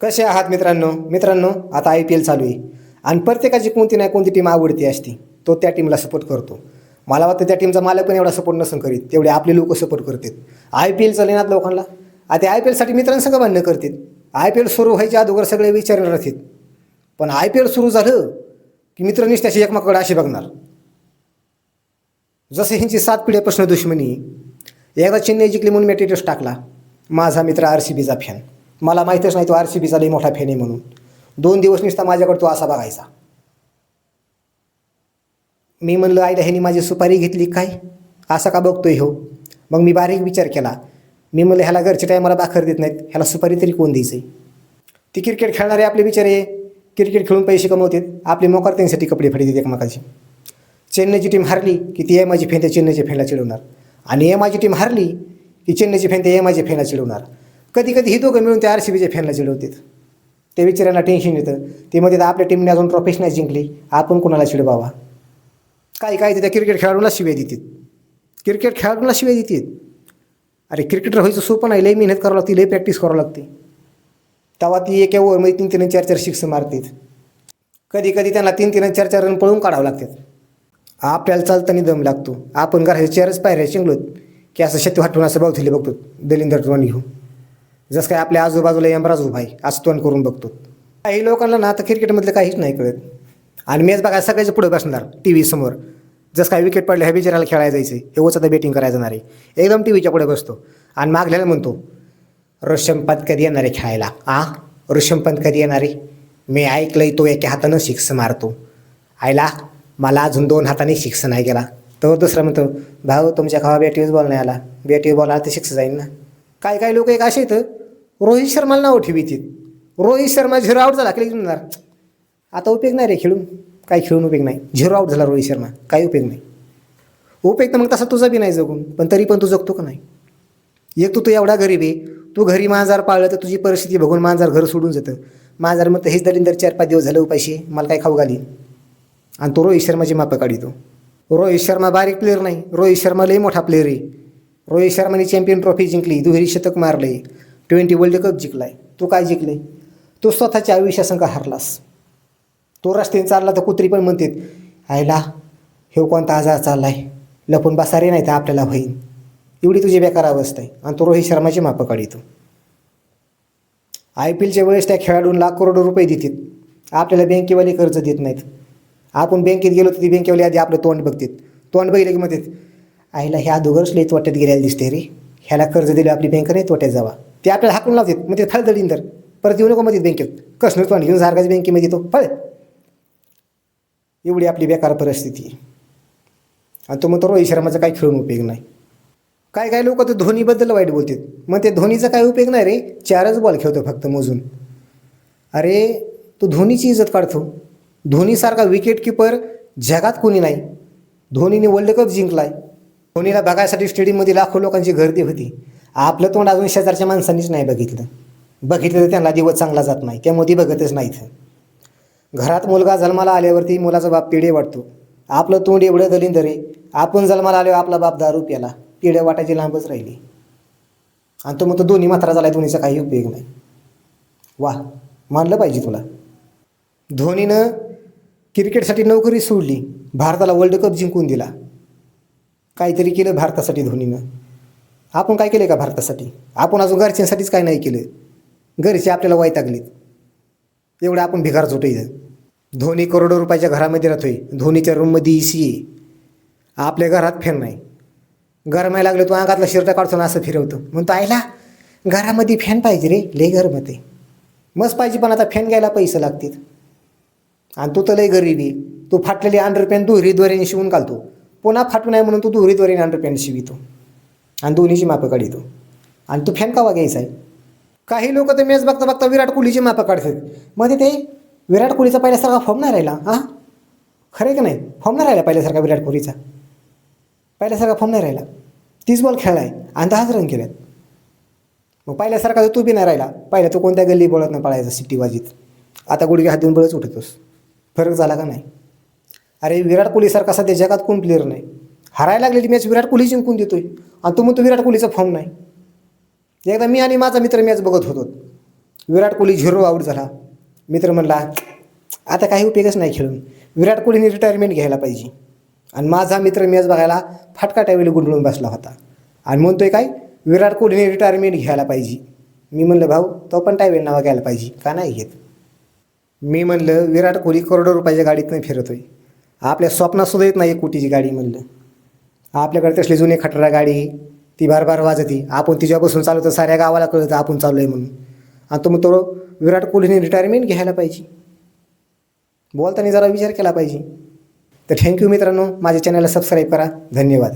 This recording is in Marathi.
कसे आहात मित्रांनो? मित्रांनो आता आय पी एल चालू आहे. आणि प्रत्येकाची कोणती नाही कोणती टीम आवडती असती तो त्या टीमला सपोर्ट करतो. मला वाटतं त्या टीमचा मालक पण एवढा सपोर्ट नसून करीत तेवढे आपले लोक सपोर्ट करतात. आय पी एल चालणार लोकांना? आता आय पी एलसाठी मित्रांसंग भांडणं करतात. आय पी एल सुरू व्हायच्या अगोदर सगळे विचारणार राहतात पण आय पी एल सुरू झालं की मित्र त्याची एकमेकाकडे अशी बघणार. जसं ह्यांची सात पिढ्यापासून दुश्मनी एकदा चेन्नई जिंकली म्हणून मी टेटस टाकला. माझा मित्र आर सी बीचा फॅन मला माहीतच नाही तो आर सी बीचा लई मोठा फेन आहे म्हणून. दोन दिवस निसता माझ्याकडे तो असा बघायचा. मी म्हणलं आईला ह्यानी माझी सुपारी घेतली काय? असा का बघतोय हो? मग मी बारीक विचार केला. मी म्हणलं ह्याला घरचे टायमाला बाखर देत नाहीत. ह्याला सुपारी तरी कोण द्यायचं ती क्रिकेट खेळणारे आपले विचारे क्रिकेट खेळून पैसे कमवतात. आपले मोकार त्यांच्यासाठी कपडे फाडतात एकमेकाचे. चेन्नईची टीम हारली की ती एम आयची फेन त्या चेन्नईच्या फेनला चिडवणार. आणि एम आयची टीम हारली की चेन्नईची फेन त्या एम आयच्या फेनला चिडवणार. कधी कधी ही दोघं मिळून त्या आर सी बीच्या फॅनला चिडवतात. ते विचारांना टेन्शन येतं. ते मध्ये आपल्या टीमने अजून ट्रॉफीच नाही जिंकली. आपण कोणाला चिडवावा काही काही त्या क्रिकेट खेळाडूला शिवाय देतात. क्रिकेट खेळाडूला शिवाय देतात. अरे क्रिकेटर व्हायचं सोपं नाही. लई मेहनत करावं लागते लई प्रॅक्टिस करावं लागते. तेव्हा ती एका ओव्हरमध्ये तीन तीन चार चार शिक्स मारतात. कधी कधी त्यांना तीन तीन चार चार रन पळून काढावं लागतात. आपल्याला चालताना दम लागतो. आपण घराच्या चारच पायऱ्या शिंगलोत की असं शेती वाटून असं बघतील बघतो. दलिंदर टोन घेऊन. जसं काय आपल्या आजूबाजूला यमराज उभा आहे असं तोंड करून बघतो. काही लोकांना ना आता क्रिकेटमधलं काहीच नाही कळत. आणि मीच बघा सगळ्याच्या पुढे बसणार टी व्ही समोर. जसं काय विकेट पडलं ह्या बिचाराला खेळायला जायचं आहे हे आता बॅटिंग करायला जाणार आहे. एकदम टी व्हीच्या पुढे बसतो. आणि मागल्याला म्हणतो ऋषभ पंत कधी येणार आहे खेळायला? आ? ऋषभ पंत कधी येणार आहे? मी ऐकलंय तो एका हातानं शिक्स मारतो. आयला मला अजून दोन हाताने शिक्स नाही गेला तर दुसरा म्हणतो भाऊ तुमच्या खावा बॅटीवर बॉल नाही आला. बॅटीवर बॉल आला तर शिक्स जाईल ना. काही काही लोक एक असे आहेत रोहित शर्माला नाव ठेवीतील रोहित शर्मा झिरो आऊट झाला. क्लिक म्हणणार आता उपयोग नाही रे खेळून. काही खेळून उपयोग नाही. झिरो आऊट झाला रोहित शर्मा. काही उपयोग नाही. उपयोग तर मग तसा तुझा बी नाही जगून. पण तरी पण तू जगतो का नाही? एक तू तू एवढा गरीब आहे. तू घरी मांजार पाळलं तर तुझी परिस्थिती बघून मांजार घर सोडून जातं. मांजार मग हेच दलिंदर चार पाच दिवस झालं उपाशी. मला काय खाऊ घाली आणि तो रोहित शर्माची मापं काढितो. रोहित शर्मा बारीक प्लेअर नाही. रोहित शर्मा लई मोठा प्लेअर आहे. रोहित शर्माने चॅम्पियन ट्रॉफी जिंकली. दुहेरी शतक मारले ट्वेंटी वर्ल्ड कप जिंकलाय. तू काय जिंकले तू स्वतःच्या आयुष्यासंग हारलास. तो रस्त्याने चालला तर कुत्री पण म्हणतात आयला हे कोणता आजार चाललाय? लपून बसारे नाही तर आपल्याला होईन. एवढी तुझी बेकार अवस्था आहे. आणि तो रोहित शर्माची मापं काढितो. आय पी एलच्या वेळेस त्या खेळाडूंना लाख करोड रुपये देतात आपल्याला बँकेवाले कर्ज देत नाहीत. आपण बँकेत गेलो तर ती बँकेवाले आधी आपलं तोंड बघतात. तोंड बघितलं की म्हणतात आईला ह्या दोघंच लई वाटत गेलेला दिसते रे. ह्याला कर्ज दिलं आपली बँक नाही तोट्यात जावा. ते आपल्याला हाकून लावतात. मग ते फळ दळींदर परत येऊ नको मध्ये बँकेत कसं तोंड? घेऊन सारखाच बँकेमध्ये तो फळ एवढी आपली बेकार परिस्थिती. आहे आणि तो म्हणतो रोहित शर्माचा काही खेळून उपयोग नाही. काय काय लोक तर धोनीबद्दल वाईट बोलतात. मग ते धोनीचा काय उपयोग नाही रे. चारच बॉल खेळतो फक्त मोजून. अरे तो धोनीची इज्जत काढतो. धोनीसारखा विकेट किपर जगात कोणी नाही. धोनीने वर्ल्ड कप जिंकलाय. धोनीला बघायसाठी स्टेडियममध्ये लाखो लोकांची गर्दी होती. आपलं तोंड अजून शेजारच्या माणसांनीच नाही बघितलं. बघितलं तर त्यांना दिवस चांगला जात नाही. त्यामुळे ती बघतच नाहीत. घरात मुलगा जन्माला आल्यावरती मुलाचा बाप पिढे वाटतो. आपलं तोंड एवढं दलिंदर आहे आपण जन्माला आल्यावर आपला बाप दारू प्याला. पिढ्या वाटायची लांबच राहिली. आणि तो मग तो दोन्ही मात्रा झाला दोन्हीचा काही उपयोग नाही. वा मानलं पाहिजे तुला. धोनीनं क्रिकेटसाठी नोकरी सोडली. भारताला वर्ल्ड कप जिंकून दिला. काहीतरी केलं भारतासाठी धोनीनं. आपण काय केलं का भारतासाठी? आपण अजून घरच्यांसाठीच काय नाही केलं. घरचे आपल्याला वैतागलीत. एवढं आपण भिगार झोटायचं धोनी करोडो रुपयाच्या घरामध्ये राहतोय. धोनीच्या रूममध्ये ई सी आहे. आपल्या घरात फॅन नाही. गरमाय लागलं तू अंगातला शिरता काढतो ना असं फिरवतो. म्हणतो आयला घरामध्ये फॅन पाहिजे रे. लय घरमध्ये मस्त पाहिजे पण आता फॅन घ्यायला पैसे लागतील. आणि तू तर लय गरीबी तू फाटलेली अंडरपॅन्ट दुहरी द्वारेने शिवून घालतो. पुन्हा फाटू नाही म्हणून तू दोरी द्वारेने अंडरपॅन्ट शिवितो. आणि दोन्हीची मापं काढितो. आणि तू फॅन कावा घ्यायचा आहे? काही लोक तर मॅच बघता बघता विराट कोहलीची मापं काढतात. मध्ये ते विराट कोहलीचा पहिल्यासारखा फॉर्म नाही राहिला. हां खरं आहे का नाही? फॉर्म नाही राहिला पहिल्यासारखा विराट कोहलीचा. पहिल्यासारखा फॉर्म नाही राहिला. तीस बॉल खेळला आहे. आणि दहाच रन केल्यात मग पहिल्यासारखा तर तू बी नाही राहिला. पहिला तू कोणत्या गल्ली बोलत नाही पळायचा सिट्टी वाजीत आता गुडघे हात देऊन बळच उठतोस. फरक झाला का नाही? अरे विराट कोहलीसारखा सध्या जगात कोण प्लेअर नाही. हारायला लागलेली मॅच विराट कोहली जिंकून देतोय. आणि तो म्हणतो विराट कोहलीचा फॉर्म नाही. एकदा मी आणि माझा मित्र मॅच बघत होतो. विराट कोहली झिरो आऊट झाला. मित्र म्हणला आता काही उपयोगच नाही खेळून. विराट कोहलीने रिटायरमेंट घ्यायला पाहिजे. आणि माझा मित्र मॅच बघायला फाटका टायवेली गुंडळून बसला होता. आणि म्हणतोय काय विराट कोहलीने रिटायरमेंट घ्यायला पाहिजे. मी म्हणलं भाऊ तो पण टायवेल नावा घ्यायला पाहिजे. का नाही घेत? मी म्हणलं विराट कोहली करोडो रुपयाच्या गाडीतनं फिरतोय. आपल्या स्वप्नातसुद्धा येत नाही एक कोटीची गाडी म्हणलं. आपल्याकडे तसली जुनी खटरा गाडी ती बार बार वाजती. आपण तिच्यापासून चालवतो साऱ्या गावाला कळतं आपण चालू आहे म्हणून. आणि तो मग तो विराट कोहलीने रिटायरमेंट घ्यायला पाहिजे. बोलताना जरा विचार केला पाहिजे. तर थँक्यू मित्रांनो. माझ्या चॅनलला सबस्क्राईब करा. धन्यवाद.